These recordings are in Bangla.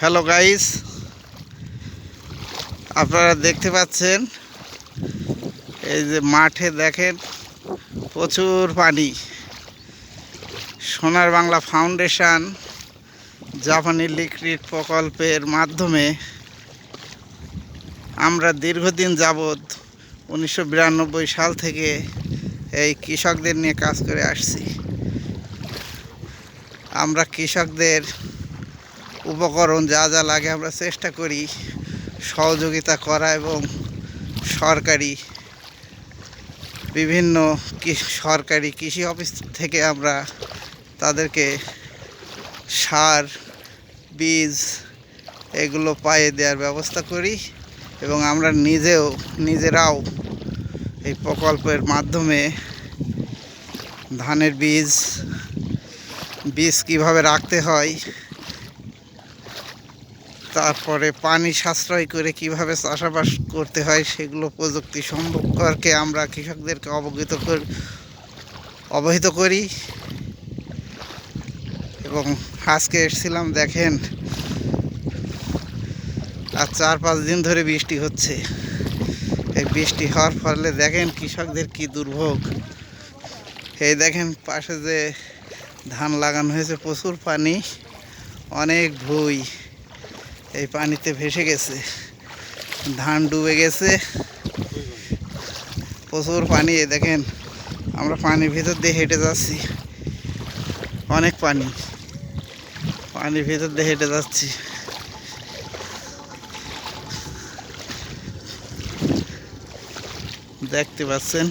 হ্যালো গাইস আপনারা দেখতে পাচ্ছেন, এই যে মাঠে দেখেন প্রচুর পানি। সোনার বাংলা ফাউন্ডেশন জাপানি লিক্রিড প্রকল্পের মাধ্যমে আমরা দীর্ঘদিন যাবৎ উনিশশো বিরানব্বই সাল থেকে এই কৃষকদের নিয়ে কাজ করে আসছি। আমরা কৃষকদের উপকরণ যা যা লাগে আমরা চেষ্টা করি সহযোগিতা করা এবং সরকারি বিভিন্ন সরকারি কৃষি অফিস থেকে আমরা তাদেরকে সার, বীজ এগুলো পায়ে দেওয়ার ব্যবস্থা করি এবং আমরা নিজেও, নিজেরাও এই প্রকল্পের মাধ্যমে ধানের বীজ বীজ কীভাবে রাখতে হয় তারপরে পানি সাশ্রয় করে কীভাবে চাষাবাস করতে হয় সেগুলো প্রযুক্তি সম্পর্কে আমরা কৃষকদেরকে অবগত করি অবহিত করি। এবং আজকে এসেছিলাম দেখেন, আর চার পাঁচ দিন ধরে বৃষ্টি হচ্ছে। এই বৃষ্টি হওয়ার ফলে দেখেন কৃষকদের কি দুর্ভোগ। এই দেখেন পাশে যে ধান লাগানো হয়েছে, প্রচুর পানি, অনেক ভুই। এই পানিতে ভেসে গেছে। ধান ডুবে গেছে। প্রচুর পানি দেখেন, আমরা পানির ভিতর দিয়ে হেঁটে যাচ্ছি। অনেক পানি। পানির ভিতর দিয়ে হেঁটে যাচ্ছি। দেখতে পাচ্ছেন?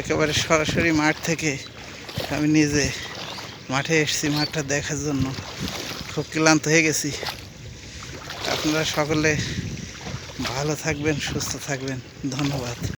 একেবারে সরাসরি মাঠ থেকে আমি নিজে মাঠে এসেছি, মাঠটা দেখার জন্য। খুব ক্লান্ত হয়ে গেছি। আপনারা সকলে ভালো থাকবেন, সুস্থ থাকবেন। ধন্যবাদ।